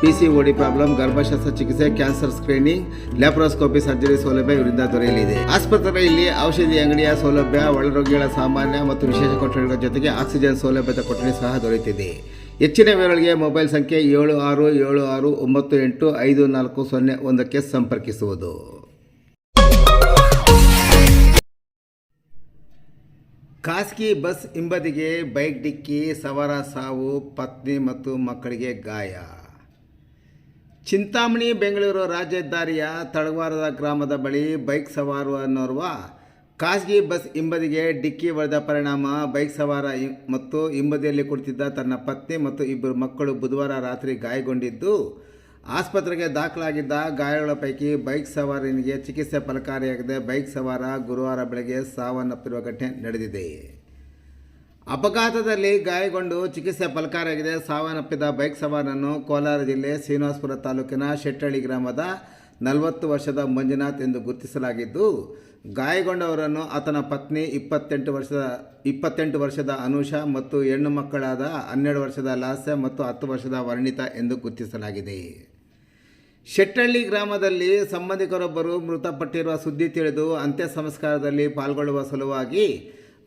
P C OD problem ಗರ್ಭಶಾಸ್ತ್ರ ಚಿಕಿತ್ಸೆ cancer screening laparoscopy surgery ಸೌಲಭ್ಯ ಇವರಿಂದ ದೊರೆಯಲಿದೆ. ಆಸ್ಪತ್ರೆಯಲ್ಲಿ ಔಷಧಿ ಅಂಗಡಿಯ ಸೌಲಭ್ಯ, ಒಳರೋಗಿಗಳ ಸಾಮಾನ್ಯ ಮತ್ತು ವಿಶೇಷ ಕೊಠಡಿಗಳ ಜೊತೆಗೆ ಆಕ್ಸಿಜನ್ ಸೌಲಭ್ಯದ ಕೊಠಡಿ ಸಹ ದೊರೆಯುತ್ತಿದೆ. ಹೆಚ್ಚಿನ ವಿವರಗಳಿಗೆ ಮೊಬೈಲ್ ಸಂಖ್ಯೆ ಏಳು ಆರು ಏಳು ಆರು ಒಂಬತ್ತು ಎಂಟು ಐದು ನಾಲ್ಕು ಸೊನ್ನೆ ಒಂದಕ್ಕೆ ಸಂಪರ್ಕಿಸುವುದು. ಖಾಸಗಿ ಬಸ್ ಹಿಂಬದಿಗೆ ಬೈಕ್ ಡಿಕ್ಕಿ, ಸವಾರ ಸಾವು, ಪತ್ನಿ ಮತ್ತು ಮಕ್ಕಳಿಗೆ ಗಾಯ. ಚಿಂತಾಮಣಿ ಬೆಂಗಳೂರು ರಾಜ್ಯ ಹೆದ್ದಾರಿಯ ತಳವಾರದ ಗ್ರಾಮದ ಬಳಿ ಬೈಕ್ ಸವಾರು ಅನ್ನೋರ್ವ ಖಾಸಗಿ ಬಸ್ ಹಿಂಬದಿಗೆ ಡಿಕ್ಕಿ ಹೊಡೆದ ಪರಿಣಾಮ. ಬೈಕ್ ಸವಾರ ಮತ್ತು ಹಿಂಬದಿಯಲ್ಲಿ ಕುಳಿತಿದ್ದ ತನ್ನ ಪತ್ನಿ ಮತ್ತು ಇಬ್ಬರು ಮಕ್ಕಳು ಬುಧವಾರ ರಾತ್ರಿ ಗಾಯಗೊಂಡಿದ್ದು, ಆಸ್ಪತ್ರೆಗೆ ದಾಖಲಾಗಿದ್ದ ಗಾಯಗಳ ಪೈಕಿ ಬೈಕ್ ಸವಾರನಿಗೆ ಚಿಕಿತ್ಸೆ ಫಲಕಾರಿಯಾಗದೆ. ಬೈಕ್ ಸವಾರ ಗುರುವಾರ ಬೆಳಗ್ಗೆ ಸಾವನ್ನಪ್ಪಿರುವ ಘಟನೆ ನಡೆದಿದೆ. ಅಪಘಾತದಲ್ಲಿ ಗಾಯಗೊಂಡು ಚಿಕಿತ್ಸೆ ಫಲಕಾರಿಯಾಗಿದೆ. ಸಾವನ್ನಪ್ಪಿದ ಬೈಕ್ ಸವಾರನನ್ನು ಕೋಲಾರ ಜಿಲ್ಲೆ ಶ್ರೀನಿವಾಸಪುರ ತಾಲೂಕಿನ ಶೆಟ್ಟಳ್ಳಿ ಗ್ರಾಮದ ನಲವತ್ತು ವರ್ಷದ ಮಂಜುನಾಥ್ ಎಂದು ಗುರುತಿಸಲಾಗಿದ್ದು, ಗಾಯಗೊಂಡವರನ್ನು ಆತನ ಪತ್ನಿ ಇಪ್ಪತ್ತೆಂಟು ವರ್ಷದ ಇಪ್ಪತ್ತೆಂಟು ವರ್ಷದ ಅನುಷಾ ಮತ್ತು ಹೆಣ್ಣು ಮಕ್ಕಳಾದ ಹನ್ನೆರಡು ವರ್ಷದ ಲಾಸ್ಯ ಮತ್ತು ಹತ್ತು ವರ್ಷದ ವರ್ಣಿತಾ ಎಂದು ಗುರುತಿಸಲಾಗಿದೆ. ಶೆಟ್ಟಳ್ಳಿ ಗ್ರಾಮದಲ್ಲಿ ಸಂಬಂಧಿಕರೊಬ್ಬರು ಮೃತಪಟ್ಟಿರುವ ಸುದ್ದಿ ತಿಳಿದು ಅಂತ್ಯ ಸಂಸ್ಕಾರದಲ್ಲಿ ಪಾಲ್ಗೊಳ್ಳುವ ಸಲುವಾಗಿ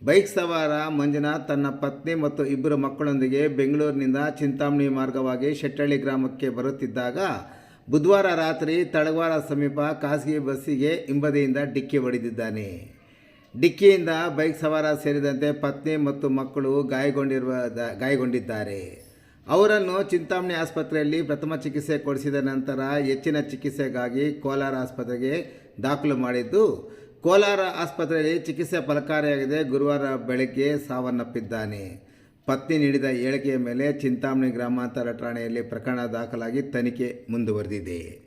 ಬೈಕ್ ಸವಾರ ಮಂಜುನಾಥ್ ತನ್ನ ಪತ್ನಿ ಮತ್ತು ಇಬ್ಬರು ಮಕ್ಕಳೊಂದಿಗೆ ಬೆಂಗಳೂರಿನಿಂದ ಚಿಂತಾಮಣಿ ಮಾರ್ಗವಾಗಿ ಶೆಟ್ಟಳ್ಳಿ ಗ್ರಾಮಕ್ಕೆ ಬರುತ್ತಿದ್ದಾಗ ಬುಧವಾರ ರಾತ್ರಿ ತಳವಾರ ಸಮೀಪ ಖಾಸಗಿ ಬಸ್ಸಿಗೆ ಹಿಂಬದಿಯಿಂದ ಡಿಕ್ಕಿ ಹೊಡೆದಿದ್ದಾನೆ. ಡಿಕ್ಕಿಯಿಂದ ಬೈಕ್ ಸವಾರ ಸೇರಿದಂತೆ ಪತ್ನಿ ಮತ್ತು ಮಕ್ಕಳು ಗಾಯಗೊಂಡಿರುವ ಗಾಯಗೊಂಡಿದ್ದಾರೆ. ಅವರನ್ನು ಚಿಂತಾಮಣಿ ಆಸ್ಪತ್ರೆಯಲ್ಲಿ ಪ್ರಥಮ ಚಿಕಿತ್ಸೆ ಕೊಡಿಸಿದ ನಂತರ ಹೆಚ್ಚಿನ ಚಿಕಿತ್ಸೆಗಾಗಿ ಕೋಲಾರ ಆಸ್ಪತ್ರೆಗೆ ದಾಖಲು ಮಾಡಿದ್ದು ಕೋಲಾರ ಆಸ್ಪತ್ರೆಯಲ್ಲಿ ಚಿಕಿತ್ಸೆ ಫಲಕಾರಿಯಾಗಿದೆ. ಗುರುವಾರ ಬೆಳಗ್ಗೆ ಸಾವನ್ನಪ್ಪಿದ್ದಾನೆ. ಪತ್ನಿ ನೀಡಿದ ಹೇಳಿಕೆಯ ಮೇಲೆ ಚಿಂತಾಮಣಿ ಗ್ರಾಮಾಂತರ ಠಾಣೆಯಲ್ಲಿ ಪ್ರಕರಣ ದಾಖಲಾಗಿ ತನಿಖೆ ಮುಂದುವರೆದಿದೆ.